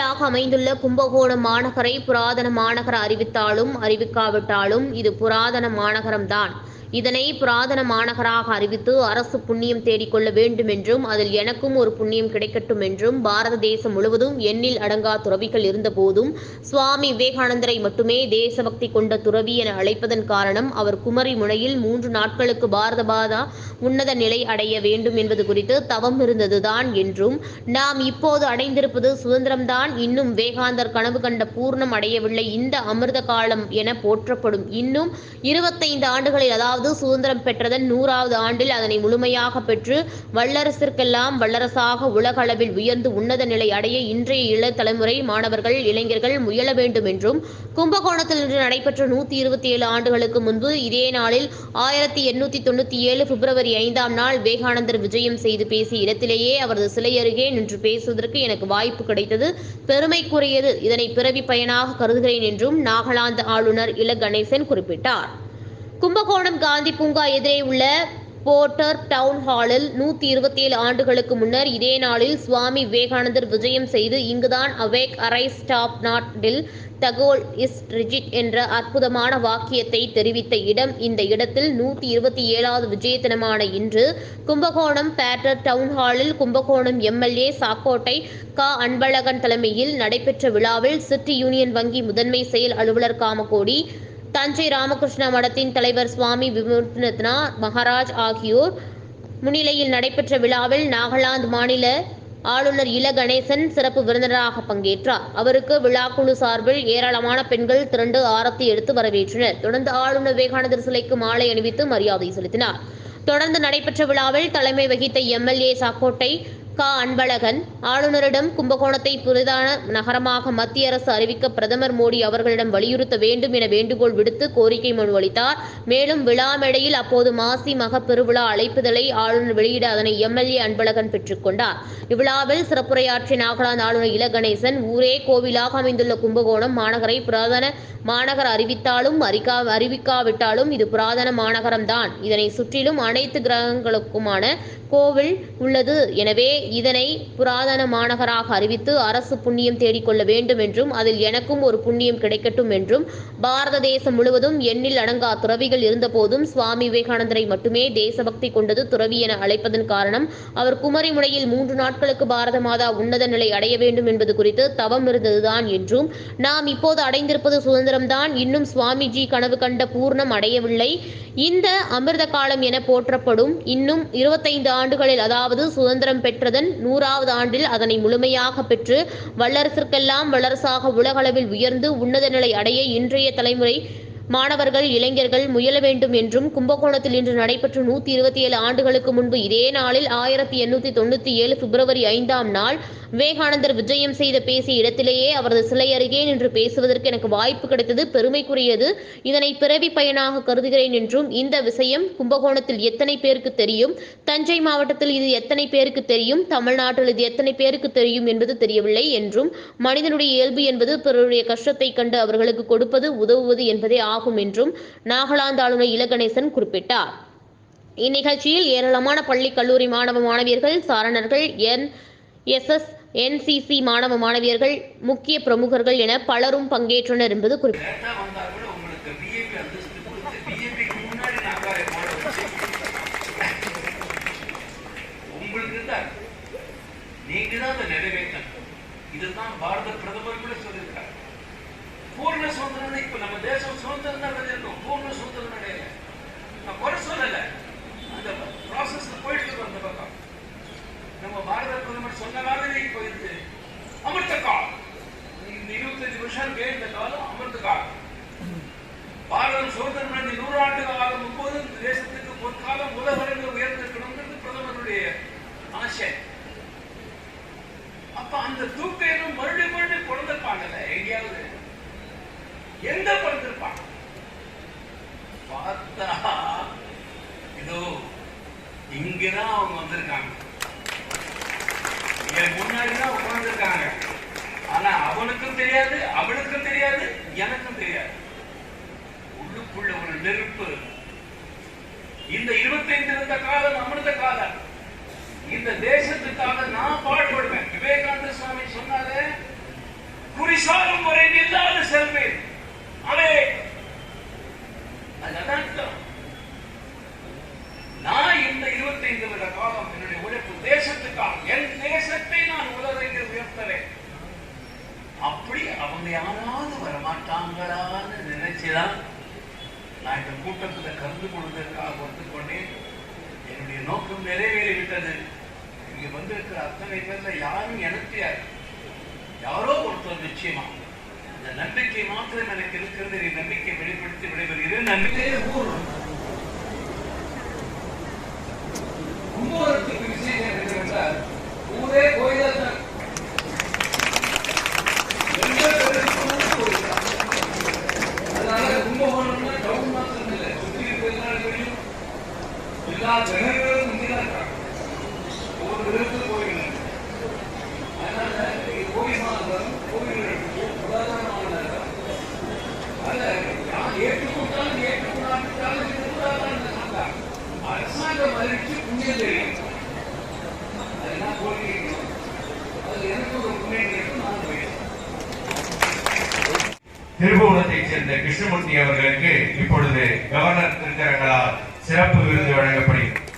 கோயிலாக அமைந்துள்ள கும்பகோணம் மாநகரை புராதன மாநகர அறிவித்தாலும் அறிவிக்காவிட்டாலும் இது புராதன மாநகரம்தான். இதனை புராதன மாநகராக அறிவித்து அரசு புண்ணியம் தேடிக்கொள்ள வேண்டும் என்றும் அதில் எனக்கும் ஒரு புண்ணியம் கிடைக்கட்டும் என்றும் பாரத தேசம் முழுவதும் எண்ணில் அடங்கா துறவிகள் இருந்தபோதும் சுவாமி விவேகானந்தரை மட்டுமே தேசபக்தி கொண்ட துறவி என அழைப்பதன் காரணம் அவர் குமரி முனையில் மூன்று நாட்களுக்கு பாரத பாதா உன்னத நிலை அடைய வேண்டும் என்பது குறித்து தவம் இருந்ததுதான் என்றும் நாம் இப்போது அடைந்திருப்பது சுதந்திரம்தான் இன்னும் வேகாந்தர் கனவு கண்ட பூர்ணம் அடையவில்லை இந்த அமிர்த காலம் என போற்றப்படும். இன்னும் இருபத்தைந்து ஆண்டுகளில் அதாவது சுதந்திரம் பெற்றதன் நூறாவது ஆண்டில் அதனை முழுமையாக பெற்று வல்லரசிற்கெல்லாம் வல்லரசாக உலக அளவில் உயர்ந்து உன்னத நிலை அடைய இன்றைய இள தலைமுறை மாணவர்கள் இளைஞர்கள் முயல வேண்டும் என்றும் கும்பகோணத்தில் இன்று நடைபெற்ற நூத்தி இருபத்தி ஏழு ஆண்டுகளுக்கு முன்பு இதே நாளில் ஆயிரத்தி எண்ணூத்தி தொண்ணூத்தி ஏழு பிப்ரவரி ஐந்தாம் நாள் விவேகானந்தர் விஜயம் செய்து பேசிய இடத்திலேயே அவரது சிலை அருகே நின்று பேசுவதற்கு எனக்கு வாய்ப்பு கிடைத்தது. பெருமைக்குரியது. இதனை பிறவி பயனாக கருதுகிறேன் என்றும் நாகாலாந்து ஆளுநர் இல கணேசன் குறிப்பிட்டார். கும்பகோணம் காந்தி பூங்கா எதிரே உள்ள போர்ட்டர் டவுன் ஹாலில் நூத்தி இருபத்தி ஏழு ஆண்டுகளுக்கு முன்னர் இதே நாளில் சுவாமி விவேகானந்தர் விஜயம் செய்து இங்குதான் அவேக் அரை ஸ்டாப் நாட்டில் தகோல் இஸ் ரிஜிட் என்ற அற்புதமான வாக்கியத்தை தெரிவித்த இடம். இந்த இடத்தில் நூத்தி இருபத்தி ஏழாவது விஜய தினமான இன்று கும்பகோணம் பேட்டர் டவுன் ஹாலில் கும்பகோணம் எம்எல்ஏ சாக்கோட்டை க. அன்பழகன் தலைமையில் நடைபெற்ற விழாவில் சிட்டி யூனியன் வங்கி முதன்மை செயல் அலுவலர் காமகோடி தஞ்சை ராமகிருஷ்ண மடத்தின் தலைவர் சுவாமி விமுர்த்தனா மகாராஜ் ஆகியோர் முன்னிலையில் நடைபெற்ற விழாவில் நாகாலாந்து மாநில ஆளுநர் இல கணேசன் சிறப்பு விருந்தினராக பங்கேற்றார். அவருக்கு விழாக்குழு சார்பில் ஏராளமான பெண்கள் திரண்டு ஆரத்தி எடுத்து வரவேற்றனர். தொடர்ந்து ஆளுநர் விவேகானந்தர் சிலைக்கு மாலை அணிவித்து மரியாதை செலுத்தினார். தொடர்ந்து நடைபெற்ற விழாவில் தலைமை வகித்த எம்எல்ஏ சாக்கோட்டை க அன்பழகன் ஆளுநரிடம் கும்பகோணத்தை புதிதான நகரமாக மத்திய அரசு அறிவிக்க பிரதமர் மோடி அவர்களிடம் வலியுறுத்த வேண்டும் என வேண்டுகோள் விடுத்து கோரிக்கை மனு அளித்தார். மேலும் விழா மேடையில் அப்போது மாசி மக பெருவிழா அழைப்புதலை ஆளுநர் வெளியிட அதனை எம்எல்ஏ அன்பழகன் பெற்றுக்கொண்டார் இவ்விழாவில் சிறப்புரையாற்றிய நாகாலாந்து ஆளுநர் இல கணேசன் ஊரே கோவிலாக அமைந்துள்ள கும்பகோணம் மாநகரை புராதன மாநகர் அறிவித்தாலும் அறிக்கா அறிவிக்காவிட்டாலும் இது புராதன மாநகரம்தான். இதனை சுற்றிலும் அனைத்து கிரகங்களுக்குமான கோவில் உள்ளது. எனவே இதனை புராதன மாநகராக அறிவித்து அரசு புண்ணியம் தேடிக்கொள்ள வேண்டும் என்றும் அதில் எனக்கும் ஒரு புண்ணியம் கிடைக்கட்டும் என்றும் பாரத தேசம் முழுவதும் எண்ணில் அடங்கா துறவிகள் இருந்தபோதும் சுவாமி விவேகானந்தரை மட்டுமே தேசபக்தி கொண்டது துறவி என அழைப்பதன் காரணம் அவர் குமரி முனையில் மூன்று நாட்களுக்கு பாரத மாதா உன்னத நிலை அடைய வேண்டும் என்பது குறித்து தவம் இருந்ததுதான் என்றும் நாம் இப்போது அடைந்திருப்பது சுதந்திரம்தான் இன்னும் சுவாமிஜி கனவு கண்ட பூர்ணம் அடையவில்லை. இந்த அமிர்த காலம் என போற்றப்படும் இன்னும் இருபத்தைந்து ஆண்டுகளில் அதாவது சுதந்திரம் பெற்றது பெற்றதன் நூறாவது ஆண்டில் அதனை முழுமையாக பெற்று வல்லரசிற்கெல்லாம் வல்லரசாக உலகளவில் உயர்ந்து உன்னத நிலை அடைய இன்றைய தலைமுறை மாணவர்கள் இளைஞர்கள் முயல வேண்டும் என்றும் கும்பகோணத்தில் இன்று நடைபெற்ற நூத்தி இருபத்தி ஏழு ஆண்டுகளுக்கு முன்பு இதே நாளில் ஆயிரத்தி எண்ணூத்தி தொண்ணூத்தி ஏழு பிப்ரவரி ஐந்தாம் நாள் விவேகானந்தர் விஜயம் செய்த பேசிய இடத்திலேயே அவரது சிலை அருகே நின்று பேசுவதற்கு எனக்கு வாய்ப்பு கிடைத்தது பெருமைக்குரியது. இதனை பிறவி பயனாக கருதுகிறேன் என்றும் இந்த விஷயம் கும்பகோணத்தில் எத்தனை பேருக்கு தெரியும்? தஞ்சை மாவட்டத்தில் இது எத்தனை பேருக்கு தெரியும்? தமிழ்நாட்டில் இது எத்தனை பேருக்கு தெரியும் என்பது தெரியவில்லை என்றும் மனிதனுடைய இயல்பு என்பது பிறருடைய கஷ்டத்தை கண்டு அவர்களுக்கு கொடுப்பது உதவுவது என்பதே ஆகும் என்றும் நாகாலாந்து ஆளுநர் இலகணேசன் குறிப்பிட்டார். இந்நிகழ்ச்சியில் ஏராளமான பள்ளி கல்லூரி மாணவ மாணவியர்கள் சாரணர்கள் என் எஸ்எஸ் என்சிசி மாணவ மாணவியர்கள் முக்கிய பிரமுகர்கள் என பலரும் பங்கேற்றனர் என்பது குறிப்பிட்டார் நீங்க தான் அதை நிறைவேற்றணும் இதுதான் பாரத பிரதமர் கூட சொல்லியிருக்காரு பூர்ண சுதந்திரம் இப்ப நம்ம தேசம் சுதந்திரம் தான் பூர்ண சுதந்திரம் அடையல நான் குறை சொல்லல அந்த போயிட்டு இருக்கோம் அந்த பக்கம் நம்ம பாரத பிரதமர் பார்த்தா ஏதோ இங்கதான் அவங்க வந்திருக்காங்க. என் முன்னாடிதான் உட்கார்ந்துருக்காங்க. ஆனா அவனுக்கும் தெரியாது அவளுக்கும் தெரியாது எனக்கும் தெரியாது. உள்ளுக்குள்ள ஒரு நெருப்பு. இந்த இருபத்தைந்து இருந்த காலம் அமிர்த காலம். இந்த தேசத்துக்காக நான் பாடுபடுவேன். விவேகானந்த சுவாமி சொன்னார் அவங்க யாராவது வரமாட்டாங்களான்னு நினைச்சுதான் நான் இந்த கூட்டத்தில் கலந்து கொள்வதற்காக ஒத்துக்கொண்டேன். என்னுடைய நோக்கம் நிறைவேறி விட்டது இங்க வந்திருக்கிற அத்தனை பேர்ல யாரும் எனக்கு யார்? யாரோ ஒருத்தர் நிச்சயமா. இந்த நம்பிக்கை மாத்திரம் எனக்கு இருக்கிறது. என் நம்பிக்கை வெளிப்படுத்தி விடைபெறுகிறேன் நம்பிக்கையே ஊர் கும்பகோணத்துக்கு விசேஷம் என்னவென்றால் ஊரே கோயிலாக தான் எந்த பேருக்கும் கோயில் தான். அதனால கும்பகோணம்னா டவுன் மாத்திரம் இல்லை சுற்றி இருக்கிற எல்லா இடங்களிலும் எல்லா கிரகங்களும் இங்கேதான் இருக்காங்க ஒவ்வொரு கிரகத்துக்கும் அதனால புராதனமான ஏற்றுக்கொண்டாலும் அரசாங்கம் அறிவிச்சு புண்ணியம் தெரியும் அதெல்லாம் அது எனக்கு ஒரு புண்ணியம் நான் போயிடுறேன் திருபுவனத்தைச் சேர்ந்த கிருஷ்ணமூர்த்தி அவர்களுக்கு இப்பொழுது கவர்னர் திருத்தரங்களால் சிறப்பு விருது வழங்கப்படுகிறது.